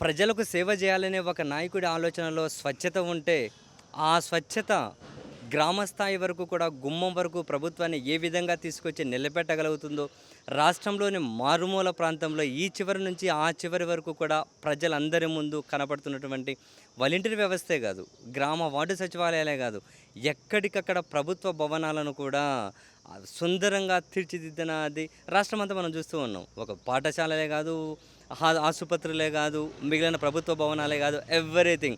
ప్రజలకు సేవ చేయాలనే ఒక నాయకుడి ఆలోచనలో స్వచ్ఛత ఉంటే ఆ స్వచ్ఛత గ్రామస్థాయి వరకు కూడా గుమ్మం వరకు ప్రభుత్వాన్ని ఏ విధంగా తీసుకొచ్చి నిలబెట్టగలుగుతుందో రాష్ట్రంలోని మారుమూల ప్రాంతంలో ఈ చివరి నుంచి ఆ చివరి వరకు కూడా ప్రజలందరి ముందు కనపడుతున్నటువంటి వాలంటీర్ వ్యవస్థే కాదు గ్రామ వార్డు సచివాలయాలే కాదు ఎక్కడికక్కడ ప్రభుత్వ భవనాలను కూడా సుందరంగా తీర్చిదిద్దినది రాష్ట్రం అంతా మనం చూస్తూ ఉన్నాం. ఒక పాఠశాలలే కాదు ఆసుపత్రులే కాదు మిగిలిన ప్రభుత్వ భవనాలే కాదు ఎవ్రీథింగ్.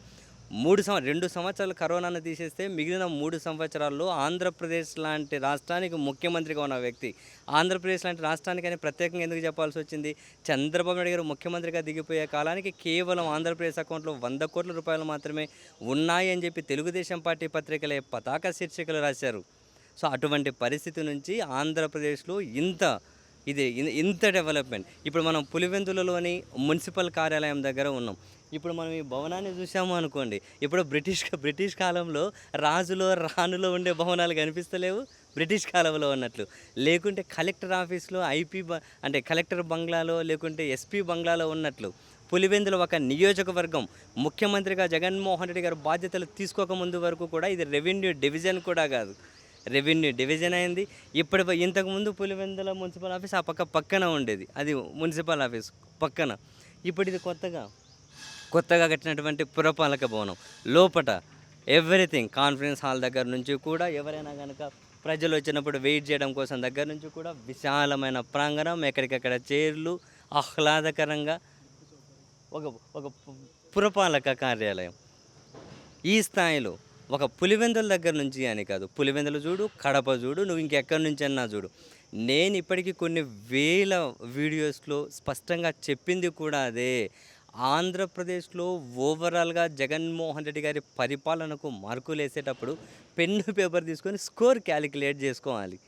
మూడు సంవ రెండు సంవత్సరాలు కరోనాను తీసేస్తే మిగిలిన మూడు సంవత్సరాల్లో ఆంధ్రప్రదేశ్ లాంటి రాష్ట్రానికి ముఖ్యమంత్రిగా ఉన్న వ్యక్తి. ఆంధ్రప్రదేశ్ లాంటి రాష్ట్రానికని ప్రత్యేకంగా ఎందుకు చెప్పాల్సి వచ్చింది? చంద్రబాబు నాయుడు గారు ముఖ్యమంత్రిగా దిగిపోయే కాలానికి కేవలం ఆంధ్రప్రదేశ్ అకౌంట్లో వంద కోట్ల రూపాయలు మాత్రమే ఉన్నాయని చెప్పి తెలుగుదేశం పార్టీ పత్రికలే పతాక శీర్షికలు రాశారు. సో అటువంటి పరిస్థితి నుంచి ఆంధ్రప్రదేశ్లో ఇంత ఇది ఇంత డెవలప్మెంట్. ఇప్పుడు మనం పులివెందులలోని మున్సిపల్ కార్యాలయం దగ్గర ఉన్నాం. ఇప్పుడు మనం ఈ భవనాన్ని చూసాము అనుకోండి. ఇప్పుడు బ్రిటిష్ బ్రిటిష్ కాలంలో రాజులో రాణులో ఉండే భవనాలు కనిపిస్తలేవు. బ్రిటిష్ కాలంలో ఉన్నట్లు. లేకుంటే కలెక్టర్ ఆఫీస్లో ఐపీ బ అంటే కలెక్టర్ బంగ్లాలో లేకుంటే ఎస్పీ బంగ్లాలో ఉన్నట్లు. పులివెందుల ఒక నియోజకవర్గం. ముఖ్యమంత్రిగా జగన్మోహన్ రెడ్డి గారు బాధ్యతలు తీసుకోక ముందు వరకు కూడా ఇది రెవెన్యూ డివిజన్ కూడా కాదు. రెవెన్యూ డివిజన్ అయింది. ఇప్పుడు ఇంతకుముందు పులివెందుల మున్సిపల్ ఆఫీస్ ఆ పక్క పక్కన ఉండేది. అది మున్సిపల్ ఆఫీస్ పక్కన. ఇప్పుడు ఇది కొత్తగా. కొత్తగా కట్టినటువంటి పురపాలక భవనం. లోపట ఎవ్రీథింగ్ కాన్ఫరెన్స్ హాల్ దగ్గర నుంచి కూడా ఎవరైనా కనుక ప్రజలు వచ్చినప్పుడు వెయిట్ చేయడం కోసం దగ్గర నుంచి కూడా విశాలమైన ప్రాంగణం ఎక్కడికక్కడ చైర్లు ఆహ్లాదకరంగా ఒక ఒక పురపాలక కార్యాలయం. ఈ స్థాయిలో ఒక పులివెందుల దగ్గర నుంచి అని కాదు. పులివెందులు చూడు కడప చూడు నువ్వు ఇంకెక్కడి నుంచి అన్నా చూడు. నేను ఇప్పటికీ కొన్ని వేల వీడియోస్లో స్పష్టంగా చెప్పింది కూడా అదే. ఆంధ్రప్రదేశ్లో ఓవరాల్గా జగన్మోహన్ రెడ్డి గారి పరిపాలనకు మార్కులు వేసేటప్పుడు పెన్ను పేపర్ తీసుకొని స్కోర్ క్యాలిక్యులేట్ చేసుకోవాలి.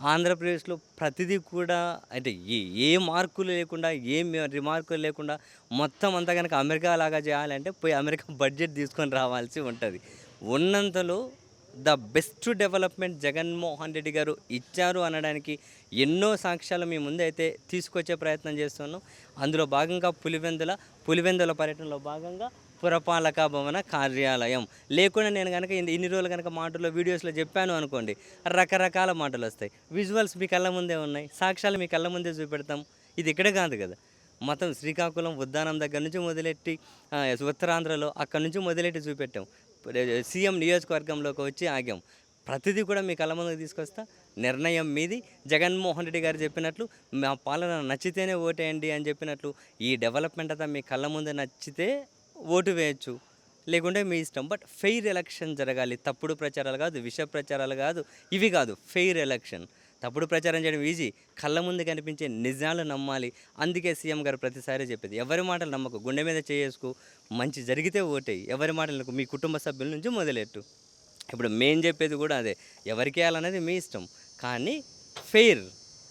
ఆంధ్రప్రదేశ్లో ప్రతిదీ కూడా అంటే ఏ ఏ మార్కులు లేకుండా ఏ రిమార్కులు లేకుండా మొత్తం అంతా కనుక అమెరికా లాగా చేయాలంటే పోయి అమెరికా బడ్జెట్ తీసుకొని రావాల్సి ఉంటుంది. ఉన్నంతలో the best development Jaganmohan Reddy గారు ఇచ్చారు అనడానికి ఎన్నో సాక్ష్యాలు మీ ముందైతే తీసుకొచ్చే ప్రయత్నం చేస్తున్నాం. అందులో భాగంగా పులివెందుల పులివెందుల పర్యటనలో భాగంగా పురపాలక భవన కార్యాలయం. లేకుండా నేను కనుక ఇన్ని రోజులు కనుక మాటల్లో వీడియోస్లో చెప్పాను అనుకోండి రకరకాల మాటలు వస్తాయి. విజువల్స్ మీ కళ్ళ ముందే ఉన్నాయి సాక్ష్యాలు మీ కళ్ళ ముందే చూపెడతాం. ఇది ఇక్కడే కాదు కదా. మొత్తం శ్రీకాకుళం ఉద్దానం దగ్గర నుంచి మొదలెట్టి ఉత్తరాంధ్రలో అక్కడి నుంచి మొదలెట్టి చూపెట్టాం. సీఎం నియోజకవర్గంలోకి వచ్చి ఆగాం. ప్రతిదీ కూడా మీ కళ్ళ ముందుకు తీసుకొస్తా. నిర్ణయం మీది. జగన్మోహన్ రెడ్డి గారు చెప్పినట్లు మా పాలన నచ్చితేనే ఓటేయండి అని చెప్పినట్లు ఈ డెవలప్మెంట్ అంతా మీ కళ్ళ ముందు నచ్చితే ఓటు వేయచ్చు. లేకుంటే మీ ఇష్టం. బట్ ఫెయిర్ ఎలక్షన్ జరగాలి. తప్పుడు ప్రచారాలు కాదు విష ప్రచారాలు కాదు. ఇవి కాదు ఫెయిర్ ఎలక్షన్. తప్పుడు ప్రచారం చేయడం ఈజీ కళ్ళ ముందు కనిపించే నిజాలు నమ్మాలి. అందుకే సీఎం గారు ప్రతిసారి చెప్పేది ఎవరి మాటలు నమ్మకు గుండె మీద చేసుకో మంచి జరిగితే ఓటేయి ఎవరి మాటలకు మీ కుటుంబ సభ్యుల నుంచి మొదలెట్టు. ఇప్పుడు మేం చెప్పేది కూడా అదే. ఎవరికి వేయాలనేది మీ ఇష్టం. కానీ ఫెయిర్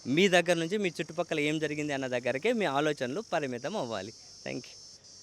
మీ దగ్గర నుంచి మీ చుట్టుపక్కల ఏం జరిగింది అన్న దగ్గరకే మీ ఆలోచనలు పరిమితం అవ్వాలి. Thank you